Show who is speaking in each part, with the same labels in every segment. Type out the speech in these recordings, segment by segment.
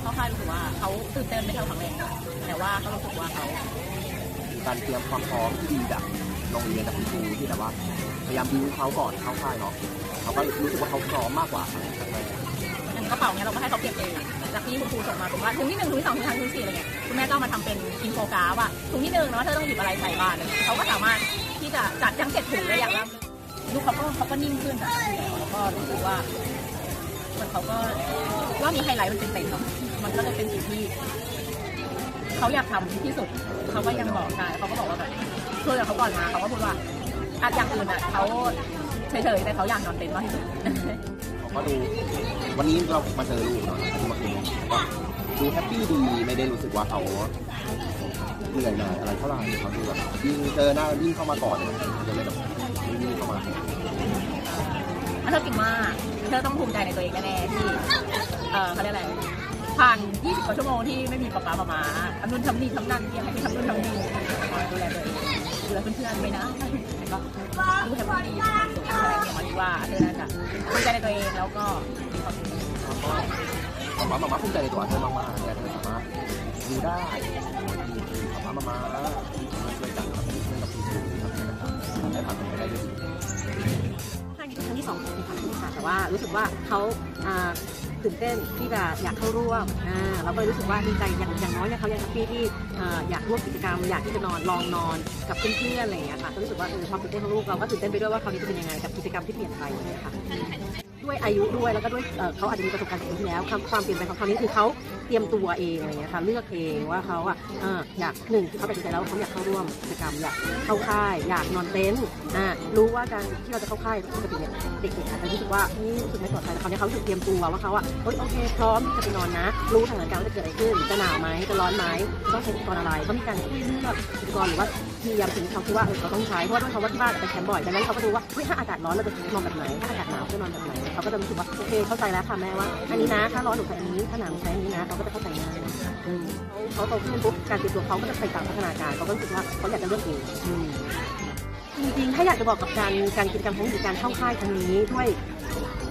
Speaker 1: เขาค่ายรู้สึกว่าเขาตื่นเต้นไม่เท่าครั้งแรกแต่ว่าก็รู้สึกว่าเขา
Speaker 2: การเตรียมความพร้อมที่ดีจากโรงเรียนจากคุณครูที่แบบว่าพยายามบิวเขาก่อนเข้าค่ายเนาะเขาก็รู้สึกว่าเขาพร้อมมากกว่าครั้งแรก
Speaker 1: อย่างกระเป๋าเนี้ยเราก็ให้เขาเก็บเองจากที่คุณครูส่งมาผมว่าถุงที่หนึ่งถุงที่สองถุงที่สามถุงที่สี่อะไรเงี้ยคุณแม่ก็เอามาทำเป็นอินโฟกราฟว่าถุงที่หนึ่งเนาะเธอต้องหยิบอะไรใส่บ้านเขาก็สามารถที่จะจัดทั้งเจ็ดถุงได้อย่างราบรื่นลูกเขาก็เขาก็นิ่งขึ้นแล้วแล้วก็รู้สึกว่า เหมือนเขาก็ว่ามีไฮไลท์มันเป็นเต็มเนาะมันก็เลยเป็นสิ่งที่เขาอยากทำที่สุดเขาก็ยังบอกใช่เขาก็บอกว่าแบบคุยกับเขาก่อนมาเขาก็พูดว่าอาจอย่างอื่นอะเขาเฉยๆแต่เขาอยากนอนเต็นท์มากที่สุด
Speaker 2: เขาก็ดูวันนี้เรามาเจอลูกเนาะที่มาคุยก็ดูแฮปปี้ดีไม่ได้รู้สึกว่าเขาเหนื่อยหน่ายอะไรเท่าไหร่เขาดูแบบยิ่งเจอหน้ายิ่งเข้ามาก่อนเลยเขาจะเลยแบบยิ่งเข้ามา
Speaker 1: เธอเก่งมากเธอต้องภูมิใจในตัวเองแน่ๆที่เออเขาเรียกอะไรผ่าน 20 กว่าชั่วโมงที่ไม่มีป๊าป๊ามามาทำนู่นทำนี่ทำนั่นยังไม่ได้ทำนู่นทำนี่ดูแลตัวเองดูแลเพื่อนๆไปนะก็ดูแฮปปี้มีความสุขอะไรอย่างเงี้ยมาดีว่าเธอน่าจะภูมิใจในตัวเองแล้วก็มีความสุข
Speaker 2: มาม่ามาม่าภูมิใจในตัวเธอมากๆแต่เธอสามารถดูได้มาม่ามามาช่วยกันครับช่วยกับคุณครูครับได้ผ่านไปได้ด้วย
Speaker 3: แต่ว่ารู้สึกว่าเขาตื่นเต้นที่จะอยากเข้าร่วมเราก็เลยรู้สึกว่าดีใจอย่างอย่างน้อยเนี่ยเขายังพี่ที่อ่าอยากร่วมกิจกรรม อยากที่จะนอนลองนอนกับเพื่อนๆอะไรอย่างเงี้ยค่ะก็รู้สึกว่าเออความตื่นเต้นของลูกเราก็ตื่นเต้นไปด้วยว่าคราวนี้จะเป็นยังไงกับกิจกรรมที่เปลี่ยนไปนะคะ ด้วยอายุด้วยแล้วก็ด้วยเเขาอาจจะมีประสบการณ์ที่แล้วความความเปลี่ยนแปลงของครานี้คือเขาเตรียมตัวเองอะไรเงี้ยค่ะเลือกเองว่าเขาอะอยากหนึ่งเขาตัดสินใจแล้วเขาอยากเข้าร่วมกิจกรรมอยากเข้าค่ายอยากนอนเต็นท์อ่ารู้ว่าการที่เราจะเข้าค่ายปกติเนี่ยเด็กๆอาจจะรู้สึกว่านี่รู้สึกไม่ปลอดภัยแต่คราวนี้เขารู้สึกเตรียมตัวว่าเขาอะเฮ้ยโอเคพร้อมจะไปนอนนะ รู้สถานการณ์ว่าจะเกิดอะไรขึ้นจะหนาวไหมจะร้อนไหมต้องใช้อุปกรณ์อะไรเขามีการช่วยเลือกอุปกรณ์หรือว่าพยายามสิ่งที่เขาคิดว่าเออเขาต้องใช้เพราะว่าด้วยเขาว่าที่บ้านไปแคมป์บ่อยดังนั้นเขาก็ดูว่าเฮ้ยถ้าอากาศร้อนเราจะนอนแบบไหนถ้าอากาศหนาวจะนอนแบบไหนเขาก็จะรู้สึกว่าโอเคเข้าใจแล้วค่ะแม่ว่า อันนี้นะถ้าร้อนหนูใช้อันนี้ถ้าหนาวหนูใช้อันนี้นะเขาก็จะเข้าใจง่ายเขาโตขึ้นปุ๊บการติดตัวเขาก็จะไปตามพัฒนาการเขาก็รู้สึกว่าเขาอยากจะเลือกเองจริงๆถ้าอยากจะบอกกับการการกิจกรรมของการเข้าค่ายครั้งนี้ด้วย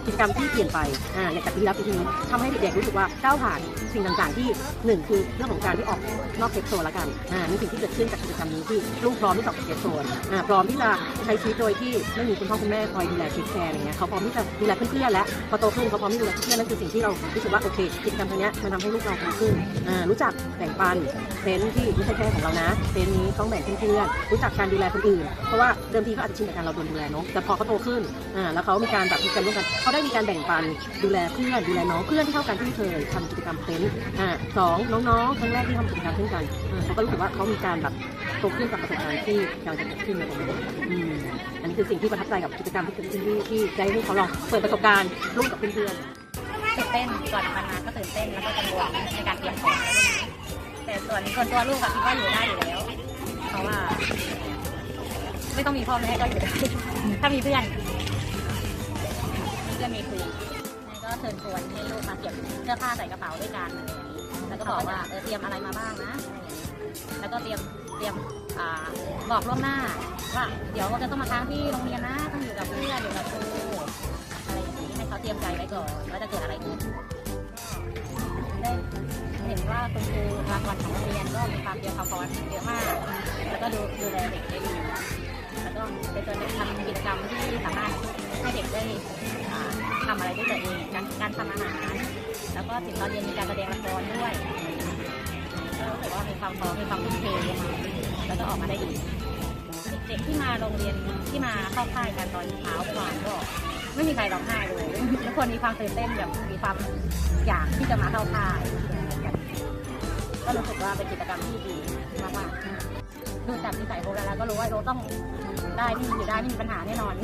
Speaker 3: กิจกรรมที่เปลี่ยนไปอ่าอย่างจากปีที่แล้วปีนี้ทำให้เด็กๆรู้สึกว่าก้าวผ่านสิ่งต่างๆที่หนึ่งคือเรื่องของการที่ออกนอกเซฟโซนละกันอ่านี่สิ่งที่เกิดขึ้นจากกิจกรรมนี้ที่ลูกพร้อมที่จะออกเซฟโซนอ่าพร้อมที่จะใช้ชีวิตโดยที่ไม่มีคุณพ่อคุณแม่คอยดูแลเทคแคร์อะไรเงี้ยเขาพร้อมที่จะดูแลเพื่อนๆแล้วพอโตขึ้นเขาพร้อมที่จะดูแลเพื่อนๆนั่นคือสิ่งที่เรารู้สึกว่าโอเคกิจกรรมตรงเนี้ยมันทำให้ลูกเราโตขึ้นอ่ารู้จักแบ่งปันเซนที่ไม่ใช่แค่ของเรานะเซนนี้ต้องแบ่งเพื่อนๆรู้จักการดูแลคนอื่น เพราะว่าเดิมทีเขาอาจจะชินกับการเราโดนดูแลเนาะแต่พอเขาโตขึ้นอ่าแล้วเขามีการแบบมีการร่วมกันเขาได้มีการแบ่งปันดูแลเพื่อนดูแลน้องเพื่อนที่เท่ากันที่เคยทำกิจกรรมเซนส์อ่าสองน้องๆครั้งแรกที่ทำกิจกรรมเช่นกันอ่าเขาก็รู้สึกว่าเขามีการแบบโตขึ้นกับประสบการณ์ที่กำลังจะเกิดขึ้นในตรงนี้อืมอันนี้คือสิ่งที่ประทับใจกับกิจกรรมที่เกิดขึ้นที่ที่ได้ให้เขาลองเปิดประสบการณ์ร่วมกับเพื่อนๆ
Speaker 1: ตื่นเต้นก่อนวันมาก็ตื่นเต้นแล้วก็กังวลในการเตรียมของแต่ส่วนส่วนตัวลูกอะคิดว่าอยู่ได้อยู่แล้ว เพราะว่า ไม่ต้องมีพ่อแม่ก็อยู่ได้ถ้ามีเพื่อน พื่อนมีครูก็เชิญชวนให้ลูกมาเก็บเสื้อผ้าใส่กระเป๋าด้วยกันอะไรอย่างนี้แล้วก็บอกว่าเออเตรียมอะไรมาบ้างนะอะไรอย่างนี้แล้วก็เตรียมเตรียมอ่าบอกล่วงหน้าว่าเดี๋ยวเราจะต้องมาค้างที่โรงเรียนนะต้องอยู่กับเพื่อนอยู่กับครูอะไรอย่างนี้ให้เขาเตรียมใจไว้ก่อนว่าจะเกิดอะไรขึ้นได้เห็นว่าคุณครูรางวัลของโรงเรียนก็มีความเตรียมความพร้อมเยอะมาก แล้วก็ดูดูแลเด็กได้ดีแล้วก็เป็นตัวเด็กทำกิจกรรมที่สามารถ ทำอาหาร แล้วก็ถึงตอนเย็นมีการแสดงละครด้วยก็รู้สึกว่ามีความพร้อมมีความทุ่มเทแล้วก็ออกมาได้ดีเด็กๆที่มาโรงเรียนที่มาเข้าค่ายกันตอนเช้าก่อวานก็ไม่มีใครร้องไห้เลยทุกคนมีความตื่นเต้นแบบมีความอยากที่จะมาเข้าค่ายกันก็รู้สึกว่าเป็นกิจกรรมที่ดีมากๆดูจากนิสัยโบราณแล้วก็รู้ว่าโบต้องได้ไม่มีอยู่ได้ไม่มีปัญหาแน่นอน